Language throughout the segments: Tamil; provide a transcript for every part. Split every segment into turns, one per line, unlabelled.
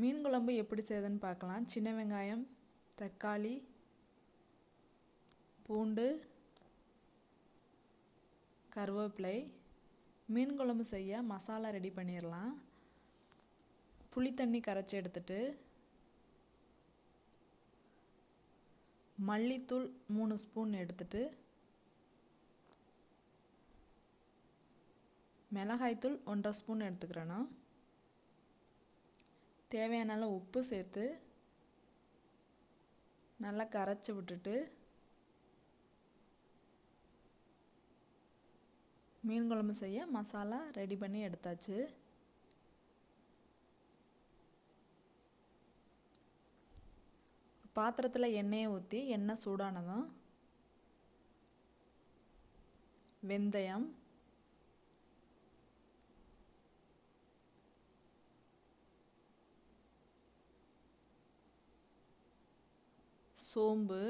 மீன் குழம்பு எப்படி செய்யுதுன்னு பார்க்கலாம். சின்ன வெங்காயம் தக்காளி பூண்டு கருவேப்பிலை. மீன் குழம்பு செய்ய மசாலா ரெடி பண்ணிடலாம் புளி தண்ணி கரைச்சி எடுத்துட்டு மல்லித்தூள் மூணு ஸ்பூன் எடுத்துட்டு மிளகாய்த்தூள் ஒன்றரை ஸ்பூன் எடுத்துக்கிறேன்னா தேவையான அளவு உப்பு சேர்த்து நல்லா கரைச்சி விட்டுட்டு மீன் குழம்பு செய்ய மசாலா ரெடி பண்ணி எடுத்தாச்சு. பாத்திரத்தில் எண்ணெயை ஊற்றி எண்ணெய் சூடானதும் வெந்தயம் சோம்பு.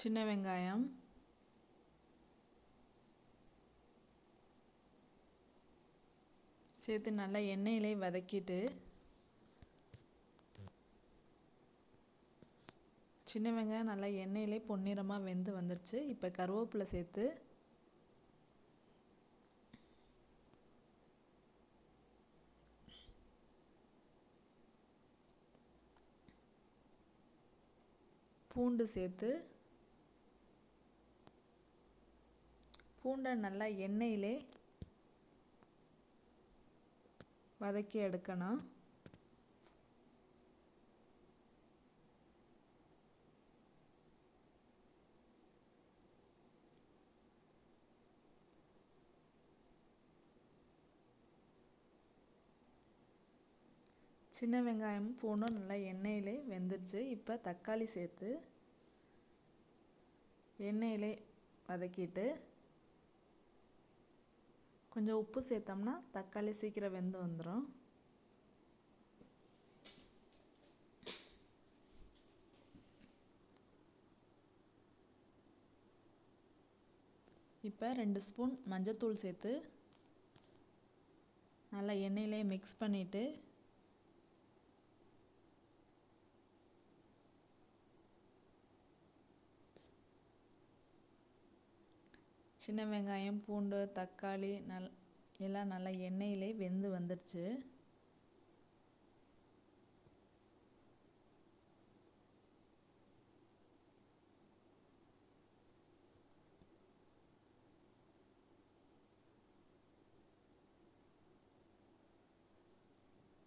சின்ன வெங்காயம். சேர்த்து நல்லா எண்ணெயிலே வதக்கிட்டு சின்ன வெங்காயம் நல்லா எண்ணெயிலே பொன்னிறமாக வெந்து வந்துருச்சு. இப்போ கருவேப்பிலை சேர்த்து பூண்டு சேர்த்து பூண்டை நல்லா எண்ணெயிலே வதக்கி எடுக்கணும். சின்ன வெங்காயம் பூண்டும் நல்லா எண்ணெயிலே வெந்துருச்சு இப்போ தக்காளி சேர்த்து எண்ணெயிலே வதக்கிட்டு கொஞ்சம் உப்பு சேர்த்தோம்னா தக்காளி சீக்கிரம் வெந்து வந்துடும் இப்போ ரெண்டு ஸ்பூன் மஞ்சத்தூள் சேர்த்து நல்லா எண்ணெயிலே மிக்ஸ் பண்ணிவிட்டு சின்ன வெங்காயம் பூண்டு தக்காளி நல் எல்லாம் நல்லா எண்ணெயிலே வெந்து வந்துடுச்சு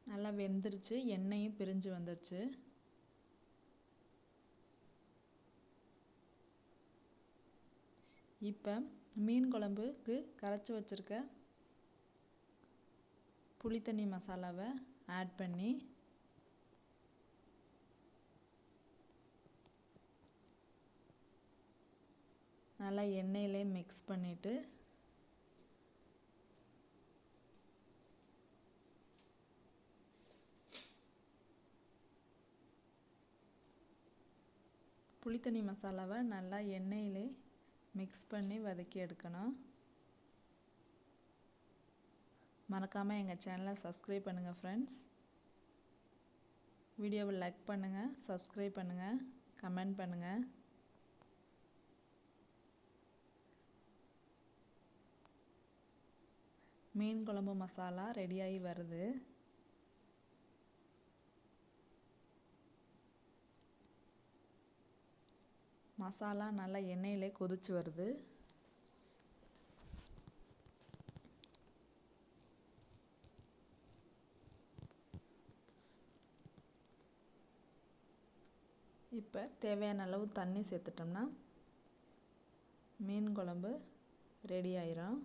நல்லா வெந்துருச்சு எண்ணெயும் பிரிஞ்சு வந்துருச்சு. இப்போ மீன் குழம்புக்கு கரைச்சி வச்சுருக்க புளித்தண்ணி மசாலாவை ஆட் பண்ணி நல்லா எண்ணெயிலே மிக்ஸ் பண்ணிவிட்டு புளித்தண்ணி மசாலாவை நல்லா எண்ணெயிலே மிக்ஸ் பண்ணி வதக்கி எடுக்கணும். மறக்காமல் எங்கள் சேனலை சப்ஸ்கிரைப் பண்ணுங்கள் ஃப்ரெண்ட்ஸ் வீடியோவை லைக் பண்ணுங்கள் சப்ஸ்கிரைப் பண்ணுங்கள் கமெண்ட் பண்ணுங்கள் மீன் குழம்பு மசாலா ரெடியாகி வருது. மசாலா நல்லா எண்ணெயிலே கொதிச்சு வருது. இப்போ தேவையான அளவு தண்ணி சேர்த்துட்டோம்னா மீன் குழம்பு ரெடி ஆயிரும்.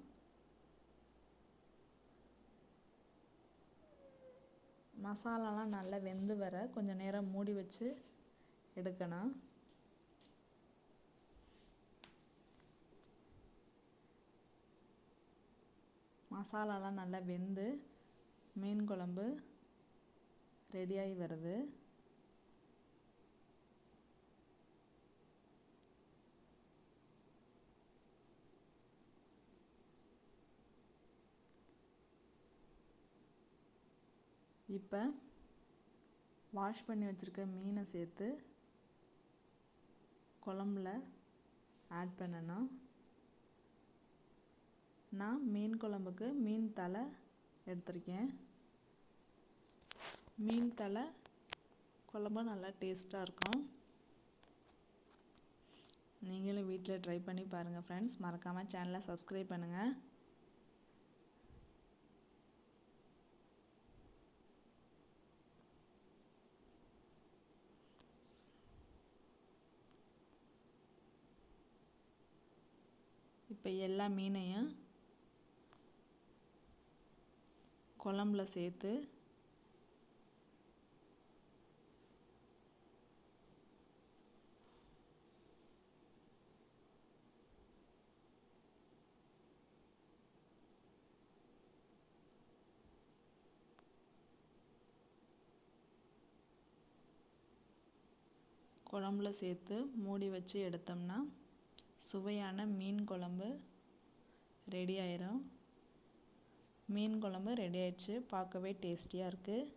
மசாலாலாம் நல்லா வெந்து வர கொஞ்சம் நேரம் மூடி வச்சு எடுக்கணும். மசாலாலாம் நல்லா வெந்து மீன் குழம்பு ரெடியாகி வருது. இப்போ வாஷ் பண்ணி வச்சுருக்க மீனை சேர்த்து குழம்புல ஆட் பண்ணணும். நான் மீன் குழம்புக்கு மீன் தலை எடுத்திருக்கேன். மீன் தலை குழம்பு நல்லா டேஸ்ட்டாக இருக்கும். நீங்களும் வீட்டில் ட்ரை பண்ணி பாருங்கள் ஃப்ரெண்ட்ஸ் மறக்காமல் சேனலை சப்ஸ்கிரைப் பண்ணுங்கள் இப்போ எல்லா மீனையும் குழம்புல சேர்த்து குழம்புல சேர்த்து மூடி வச்சு எடுத்தோம்னா சுவையான மீன் குழம்பு ரெடி ஆயிரும். மீன் குழம்பு ரெடி ஆயிடுச்சு. பார்க்கவே டேஸ்டியாக இருக்குது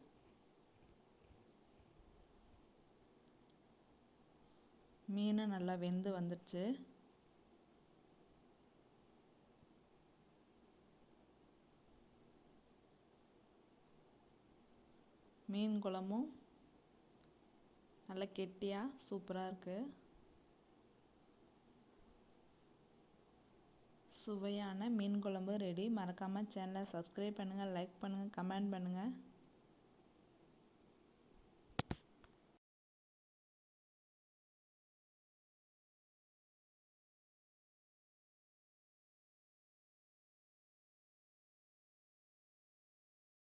மீன் நல்லா வெந்து வந்துடுச்சு மீன் குழம்பும் நல்லா கெட்டியாக சூப்பராக இருக்குது சுவையான மீன் குழம்பு ரெடி மறக்காமல் சேனலை சப்ஸ்கிரைப் பண்ணுங்கள் லைக் பண்ணுங்கள் கமெண்ட் பண்ணுங்கள்